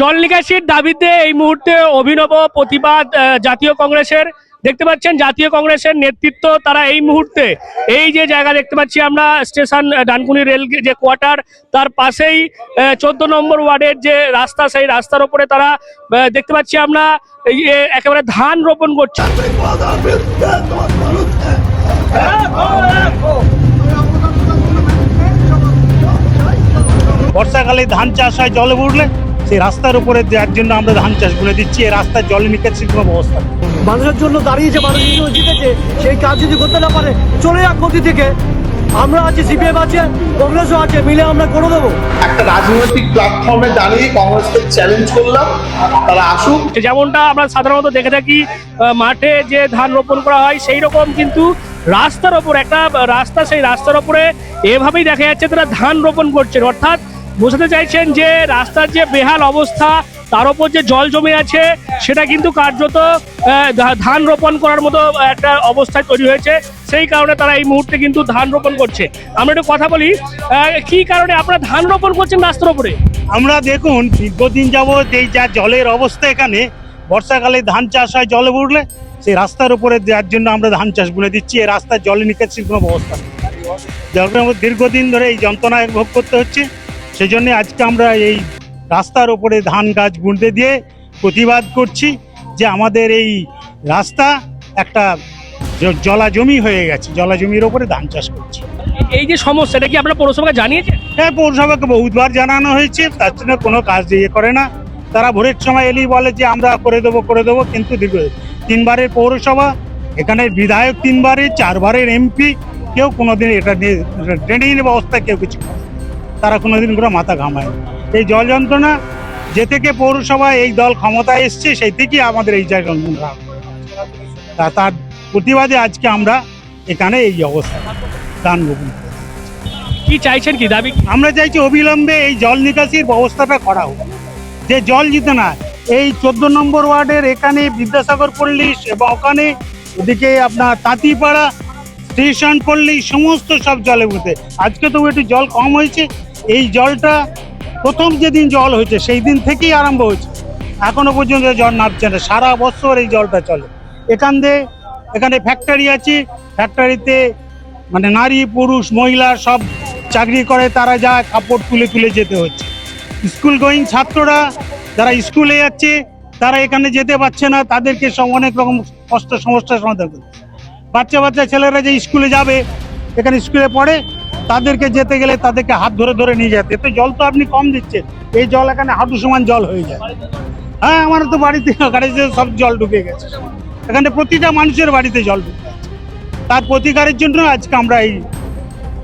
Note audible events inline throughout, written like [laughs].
জল নিকাশির দাবিতে এই মুহূর্তে অভিনব প্রতিবাদ জাতীয় কংগ্রেসের। দেখতে পাচ্ছেন, জাতীয় কংগ্রেসের নেতৃত্ব তারা এই মুহূর্তে, এই যে জায়গা দেখতে পাচ্ছি আমরা, স্টেশন ডানকুনি রেল যে কোয়ার্টার, তার পাশেই চোদ্দ নম্বর ওয়ার্ডের যে রাস্তা, সেই রাস্তার ওপরে তারা দেখতে পাচ্ছি আমরা একেবারে ধান রোপণ করছে। বর্ষাকালে ধান চাষ হয়, জলে উঠলে সেই রাস্তার উপরে যার জন্য আমরা ধান চাষ করে দিচ্ছি এই রাস্তায় জল নিকাশির কোনো ব্যবস্থা। মানুষের জন্য দাঁড়িয়েছে মানুষের জন্য জিতেছে সেই কাজ যদি করতে না পারে চলে যাক গতি থেকে। আমরা আছি সিপিএম আছে কংগ্রেসও আছে মিলে আমরা করে দেবো। একটা রাজনৈতিক প্ল্যাটফর্মে দাঁড়িয়ে কংগ্রেসকে চ্যালেঞ্জ করলাম তারা আসুক। যেমনটা আমরা সাধারণত দেখে থাকি মাঠে যে ধান রোপণ করা হয় সেই রকম কিন্তু রাস্তার ওপর একটা রাস্তা সেই রাস্তার ওপরে এভাবেই দেখা যাচ্ছে তারা ধান রোপণ করছেন। অর্থাৎ বোঝাতে চাইছেন যে রাস্তার যে বেহাল অবস্থা, তার উপর যে জল জমে আছে, সেটা কিন্তু কার্যত ধান রোপণ করার মতো একটা অবস্থায় তৈরি হয়েছে। সেই কারণে তারা এই মুহূর্তে কিন্তু ধান রোপণ করছে। আমরা একটু কথা বলি কি কারণে আপনারা ধান রোপণ করছেন রাস্তার উপরে আমরা দেখুন, দীর্ঘদিন যাবৎ এই যা জলের অবস্থা এখানে, বর্ষাকালে ধান চাষ হয় জলে উঠলে, সেই রাস্তার উপরে দেওয়ার জন্য আমরা ধান চাষ করে দিচ্ছি। এই রাস্তায় জল নিকাশির কোনো ব্যবস্থা দীর্ঘদিন ধরে এই যন্ত্রণায় ভোগ করতে হচ্ছে। সেই জন্য আজকে আমরা এই রাস্তার ওপরে ধান গাছ বুনতে দিয়ে প্রতিবাদ করছি যে আমাদের এই রাস্তা একটা জলা জমি হয়ে গেছে জলা জমির ওপরে ধান চাষ করছি। এই যে সমস্যা এটা কি আপনারা পৌরসভাকে জানিয়েছেন? হ্যাঁ পৌরসভাকে বহুতবার জানানো হয়েছে তার জন্য কোনো কাজ ইয়ে করে না। তারা ভোরের সময় এলেই বলে যে আমরা করে দেবো করে দেবো। কিন্তু দীর্ঘ তিনবারের পৌরসভা এখানে বিধায়ক তিনবারের চারবারের এমপি কেউ কোনোদিন এটা নিয়ে ড্রেনিং ব্যবস্থা কেউ কিছু করে। তারা কোনোদিন করে মাথা ঘামায় এই জল যন্ত্রণা যে থেকে পৌরসভায় এই দল ক্ষমতায় এসছে সেই থেকেই আমাদের এই জল যন্ত্রণা তা তার প্রতিবাদে আজকে আমরা এখানে এই অবস্থা গান গোপন কি চাইছেন কি দাবি? আমরা চাইছি অবিলম্বে এই জল নিকাশির ব্যবস্থাটা করা হোক। যে জল জিতে না এই চোদ্দ নম্বর ওয়ার্ডের এখানে বিদ্যাসাগর পল্লী এবং ওখানে ওদিকে আপনার তাঁতিপাড়া স্টেশন পল্লী সমস্ত সব জলে উঠে আজকে তো একটু জল কম হয়েছে এই জলটা প্রথম যেদিন জল হয়েছে, সেই দিন থেকেই আরম্ভ হয়েছে। এখনও পর্যন্ত জল নামছে না, সারা বছর এই জলটা চলে। এখান দিয়ে এখানে ফ্যাক্টরি আছে ফ্যাক্টরিতে মানে নারী, পুরুষ, মহিলা সব চাকরি করে, তারা যা কাপড় তুলে তুলে যেতে হচ্ছে। স্কুল গোয়িং ছাত্ররা যারা স্কুলে যাচ্ছে, তারা এখানে যেতে পারছে না, তাদেরকে সব অনেক রকম কষ্ট সমস্যার সমাধান করছে বাচ্চা বাচ্চা ছেলেরা যে স্কুলে যাবে, এখানে স্কুলে পড়ে তাদেরকে যেতে গেলে তাদেরকে হাত ধরে ধরে নিয়ে যেতে। এতে জল তো আপনি কম দিচ্ছেন। এই জল এখানে হাঁটু সমান জল হয়ে যায়। হ্যাঁ আমার তো বাড়িতে [laughs] গাড়িতে সব জল ঢুকে গেছে। এখানে প্রতিটা মানুষের বাড়িতে জল ঢুকে আছে তার প্রতিকারের জন্য আজকে আমরা এই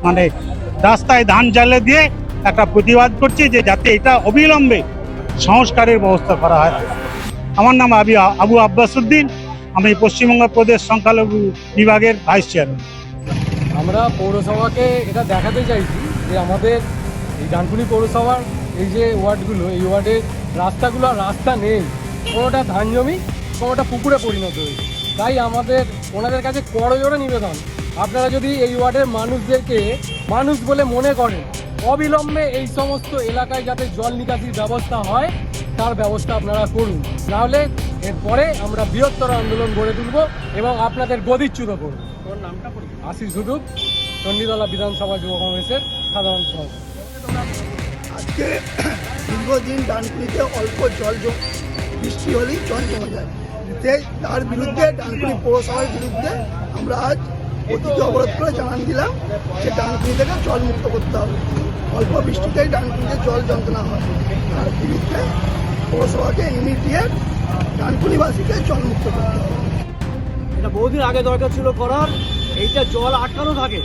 মানে রাস্তায় ধান জ্বালে দিয়ে একটা প্রতিবাদ করছি যে যাতে এটা অবিলম্বে সংস্কারের ব্যবস্থা করা হয়। আমার নাম আবি আবু আব্বাসুদ্দিন আমি পশ্চিমবঙ্গ প্রদেশ সংখ্যালঘু বিভাগের ভাইস চেয়ারম্যান। আমরা পৌরসভাকে এটা দেখাতে চাইছি যে আমাদের এই ডানকুনি পৌরসভার এই যে ওয়ার্ডগুলো, এই ওয়ার্ডের রাস্তাগুলো রাস্তা নেই। কোনোটা ধান জমি, কোনোটা পুকুরে পরিণত হয়েছে। তাই আমাদের, ওনাদের কাছে করজোড়ে নিবেদন। আপনারা যদি এই ওয়ার্ডের মানুষদেরকে, মানুষ বলে মনে করেন, অবিলম্বে এই সমস্ত এলাকায় যাতে জল নিকাশির ব্যবস্থা হয়, তার ব্যবস্থা আপনারা করুন। নাহলে এরপরে আমরা বৃহত্তর আন্দোলন গড়ে তুলব এবং আপনাদের গদিচ্যুত করব। আশিস হুদুব চণ্ডীতলা বিধানসভা যুব কংগ্রেসের সাধারণ সভাপতি আজকে দীর্ঘদিন ডানকুনিতে অল্প জল জম- বৃষ্টি হলেই জল জমে যায়। তে তার বিরুদ্ধে ডানকুনি পৌরসভার বিরুদ্ধে আমরা আজ অতিথি অবরোধ করে জানান দিলাম যে ডানকুনি থেকে জল মুক্ত করতে হবে। অল্প বৃষ্টিতেই ডানকুনিতে জল যন্ত্রণা হয়। তার বিরুদ্ধে পৌরসভাকে ইমিডিয়েট ডানকুনিবাসীকে জল মুক্ত করতে হবে। এটা বহুদিন আগে দরকার ছিল করার, এইটা জল আটকানো থাকে।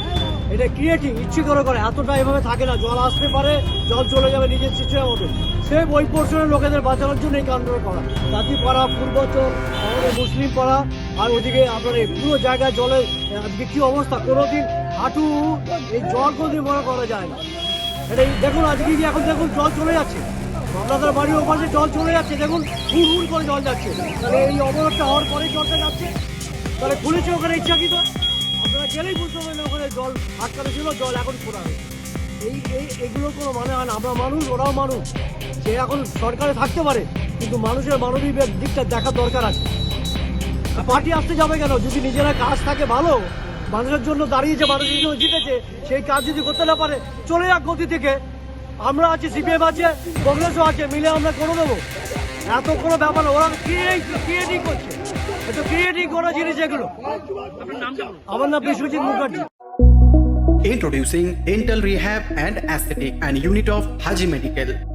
এটা ক্রিয়েটিভ ইচ্ছে করে করে, এতটা এভাবে থাকে না, জল আসতে পারে, জল চলে যাবে নিজের ইচ্ছের মতো সে ওই পোর্শনের লোকেদের বাঁচানোর জন্য এই কাণ্ডটা করা। জাতি পাড়া পূর্বাচল, আমাদের মুসলিম পাড়া, আর ওদিকে আপনার এই পুরো জায়গায় জলের কি অবস্থা, কোনোদিন হাঁটু, এই জল কোনোদিন মনে করা যায় না। এটা দেখুন, আজকে কি এখন দেখুন জল চলে যাচ্ছে। আপনাদের বাড়ির ওপাশে জল চলে যাচ্ছে, দেখুন, হুড় হুড় করে জল যাচ্ছে। তাহলে এই অবরোধটা হওয়ার পরে জলটা যাচ্ছে। তাহলে খুলেছে ওখানে ইচ্ছা ইচ্ছাকৃত আপনারা গেলেই বুঝতে পারবেন ওখানে জল আটকানো ছিল, জল এখন খোলা এই এই এগুলো কোনো মানে হয় না। আমরা মানুষ, ওরাও মানুষ। সে এখন সরকারে থাকতে পারে, কিন্তু মানুষের মানবিক দিকটা দেখার দরকার আছে। পার্টি আসতে যাবে কেন? যদি নিজেরা কাজ থাকে ভালো, মানুষের জন্য দাঁড়িয়েছে, মানুষের জন্য জিতেছে, সেই কাজ যদি করতে না পারে, চলে যাক গতি থেকে। আমরা আছি, সিপিএম আছে, কংগ্রেসও আছে, মিলে আমরা করে দেবো। এত কোনো ব্যাপার ওরা ক্রিয়েটিং করছে? Introducing Dental Rehab and Aesthetic and Unit of Haji Medical.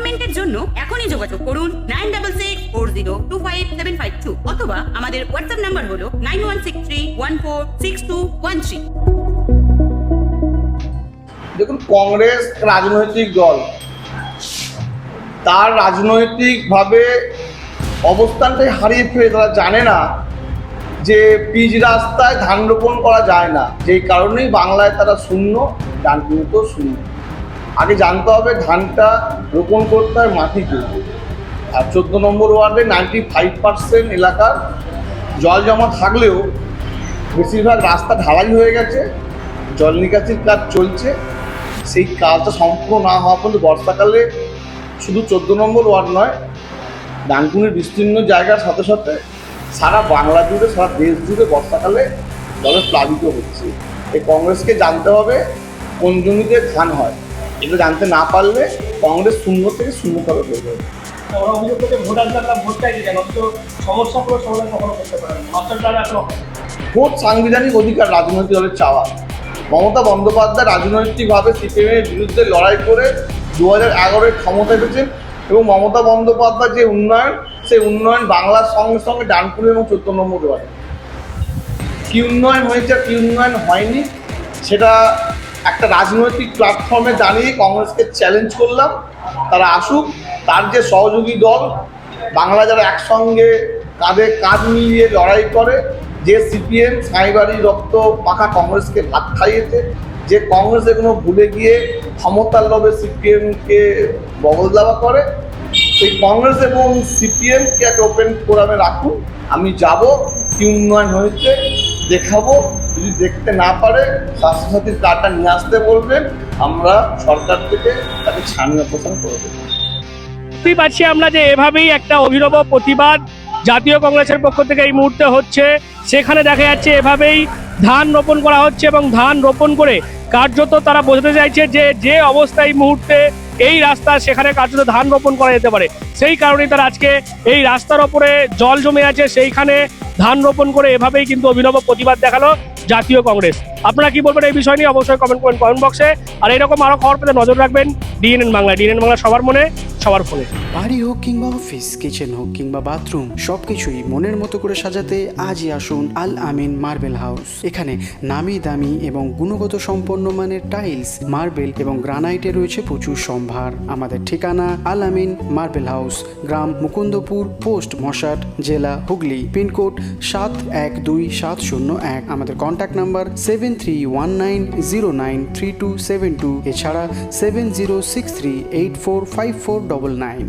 অ্যাপয়েন্টমেন্টের জন্য এখনই যোগাযোগ করুন nine double six four zero two five seven five two অথবা আমাদের হোয়াটসঅ্যাপ নাম্বার হলো nine one six three one four six two one three দেখুন, কংগ্রেস রাজনৈতিক দল, তার রাজনৈতিকভাবে অবস্থানটাই হারিয়ে ফেলে। তারা জানে না যে পিচ রাস্তায় ধান রোপণ করা যায় না। যেই কারণেই বাংলায় তারা শূন্য ডানকুনিতেও শূন্য। আগে জানতে হবে, ধানটা রোপণ করতে হয় মাটি মাটিতে আর চোদ্দ নম্বর ওয়ার্ডে নাইনটি ফাইভ পার্সেন্ট এলাকার জল জমা থাকলেও বেশিরভাগ রাস্তা ঢালাই হয়ে গেছে, জল নিকাশির কাজ চলছে। সেই কাজটা সম্পূর্ণ না হওয়া পর্যন্ত বর্ষাকালে শুধু চোদ্দ নম্বর ওয়ার্ড নয়, ডানকুনির বিস্তীর্ণ জায়গার সাথে সাথে সারা বাংলা জুড়ে, সারা দেশ জুড়ে বর্ষাকালে জলে প্লাবিত হচ্ছে। এই কংগ্রেসকে জানতে হবে, কোন জমিতে ধান হয়? এগুলো জানতে না পারলে কংগ্রেস শূন্য থেকে শূন্য করে হয়ে যাবে। ওরা অভিযোগ করছে ভোটাররা ভোট চাইছে কেন? অথচ সমস্যাগুলো সমাধান কখনো করতে পারে না। অস্ত্রটা ভোট সাংবিধানিক অধিকার রাজনৈতিক দলের চাওয়া। মমতা বন্দ্যোপাধ্যায় রাজনৈতিকভাবে সিপিএমের বিরুদ্ধে লড়াই করে দু হাজার এগারোয় ক্ষমতা এসেছেন এবং মমতা বন্দ্যোপাধ্যায় যে উন্নয়ন সেই উন্নয়ন বাংলার সঙ্গে সঙ্গে ডানপুর এবং চোদ্দ নম্বর ওয়ার্ডে। কি উন্নয়ন হয়েছে কি উন্নয়ন হয়নি সেটা একটা রাজনৈতিক প্ল্যাটফর্মে দাঁড়িয়ে কংগ্রেসকে চ্যালেঞ্জ করলাম। তারা আসুক, তার যে সহযোগী দল, বাংলা যারা একসঙ্গে কাঁধে কাঁধ মিলিয়ে লড়াই করে, যে সিপিএম সাইবারি রক্ত পাখা কংগ্রেসকে ভাত খাইয়েছে, যে কংগ্রেস এগুলো ভুলে গিয়ে ক্ষমতার লোভে সিপিএমকে দেওয়া করে, সেই কংগ্রেস এবং সিপিএমকে একটা ওপেন ফোরামে রাখুন। আমি যাব, কি উন্নয়ন হয়েছে, দেখাবো যদি দেখতে না পারে, স্বাস্থ্যসাথীর কার্ডটা নিয়ে আসতে বলবেন, আমরা সরকার থেকে তাকে ছাড়িয়ে অপসারণ করে দেবো। বুঝতেই পারছি আমরা যে এভাবেই একটা অভিনব প্রতিবাদ জাতীয় কংগ্রেসের পক্ষ থেকে এই মুহূর্তে হচ্ছে। সেখানে দেখা যাচ্ছে এভাবেই ধান রোপণ করা হচ্ছে এবং ধান রোপণ করে কার্যত তারা বোঝাতে চাইছে যে যে অবস্থা এই মুহূর্তে এই রাস্তা সেখানে কার্যত ধান রোপণ করা যেতে পারে। সেই কারণেই তারা আজকে এই রাস্তার ওপরে জল জমে আছে, সেইখানে ধান রোপণ করে এভাবেই কিন্তু অভিনব প্রতিবাদ দেখাল। জাতীয় কংগ্রেস। আপনারা কি বলবেন এই বিষয় নিয়ে? অবশ্যই কমেন্ট করবেন কমেন্ট বক্সে আর এরকম আরও খবর পেতে নজর রাখবেন ডিএনএন বাংলা ডিএনএন বাংলা সবার মনে, সবার ফোনে। বাড়ি হোক কিংবা অফিস কিচেন হোক কিংবা বাথরুম সবকিছুই মনের মতো করে সাজাতে আজই আসুন আল আমিন মার্বেল হাউস এখানে নামি দামি এবং গুণগত সম্পন্ন মানের টাইলস মার্বেল এবং গ্রানাইটে রয়েছে প্রচুর সম্ভার। আমাদের ঠিকানা আল আমিন মার্বেল হাউস গ্রাম মুকুন্দপুর, পোস্ট মশাট, জেলা হুগলি, পিনকোড সাত এক দুই সাত শূন্য এক। আমাদের contact number seven three one nine zero nine three two seven two এছাড়া seven zero six three eight four five four double nine